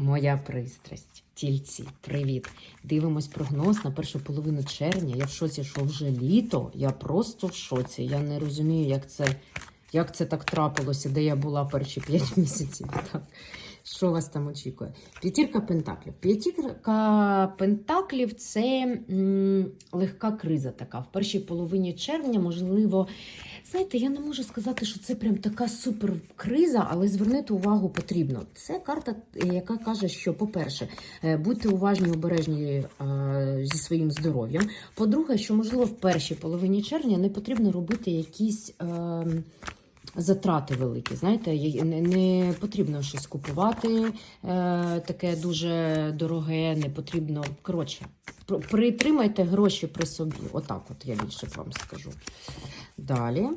Моя пристрасть. Тільці, привіт! Дивимось прогноз на першу половину червня. Я в шоці, що вже літо. Я просто в шоці. Я не розумію, як це, як це так трапилося, де я була перші 5 місяців. Так. Що вас там очікує? П'ятірка пентаклів. П'ятірка пентаклів це м, легка криза така. В першій половині червня, можливо, знаєте, я не можу сказати, що це прям така супер криза, але звернути увагу потрібно. Це карта, е, яка каже, що, по-перше, е, будьте уважні, обережні е, зі своїм здоров'ям. По-друге, що можливо в першій половині червня не потрібно робити якісь. Е, Затрати великі, знаєте, не, потрібно щось купувати е, таке дуже дороге, не потрібно. Коротше, пр- притримайте гроші при собі. Отак, от я більше вам скажу. Далі.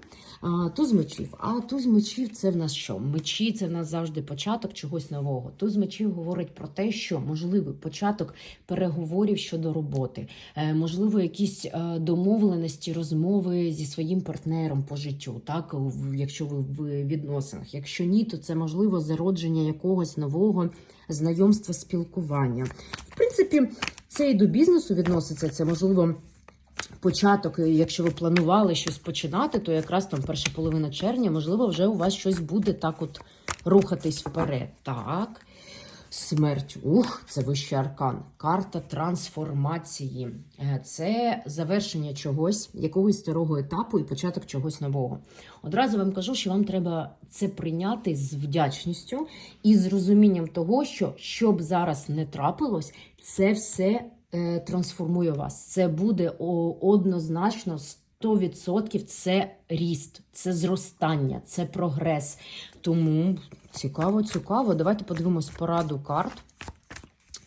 Туз мечів. А туз мечів це в нас що? Мечі це в нас завжди початок чогось нового. Туз мечів говорить про те, що можливий початок переговорів щодо роботи, е, можливо, якісь е, домовленості, розмови зі своїм партнером по життю, так якщо ви в відносинах. Якщо ні, то це можливо зародження якогось нового знайомства, спілкування. В принципі, це і до бізнесу відноситься. Це можливо початок, якщо ви планували щось починати, то якраз там перша половина червня, можливо, вже у вас щось буде так от рухатись вперед. Так. Смерть, ух, це вищий аркан. Карта трансформації. Е, Це завершення чогось, якогось старого етапу і початок чогось нового. Одразу вам кажу, що вам треба це прийняти з вдячністю і з розумінням того, що що б зараз не трапилось, це все трансформує вас. Це буде однозначно 100% це ріст, це зростання, це прогрес. Тому цікаво, цікаво. Давайте подивимось пораду карт.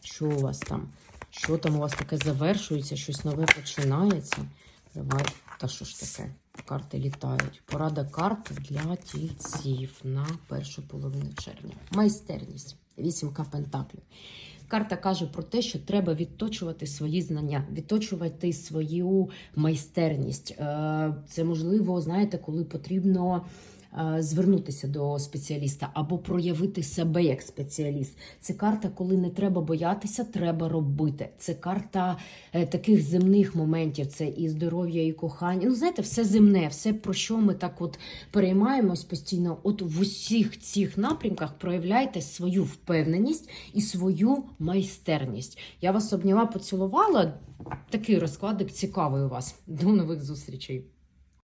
Що у вас там? Що там у вас таке завершується, щось нове починається? Давай, та що ж таке? Карти літають. Порада карт для тільців на першу половину червня. Майстерність. Вісімка пентаклів. Карта каже про те, що треба відточувати свої знання, відточувати свою майстерність. Е, Це можливо, знаєте, коли потрібно звернутися до спеціаліста або проявити себе як спеціаліст. Це карта, коли не треба боятися, треба робити. Це карта е, таких земних моментів. Це і здоров'я, і кохання. Ну, знаєте, все земне, все про що ми так от переймаємось постійно. От в усіх цих напрямках проявляйте свою впевненість і свою майстерність. Я вас обняла, поцілувала. Такий розкладик цікавий у вас. До нових зустрічей.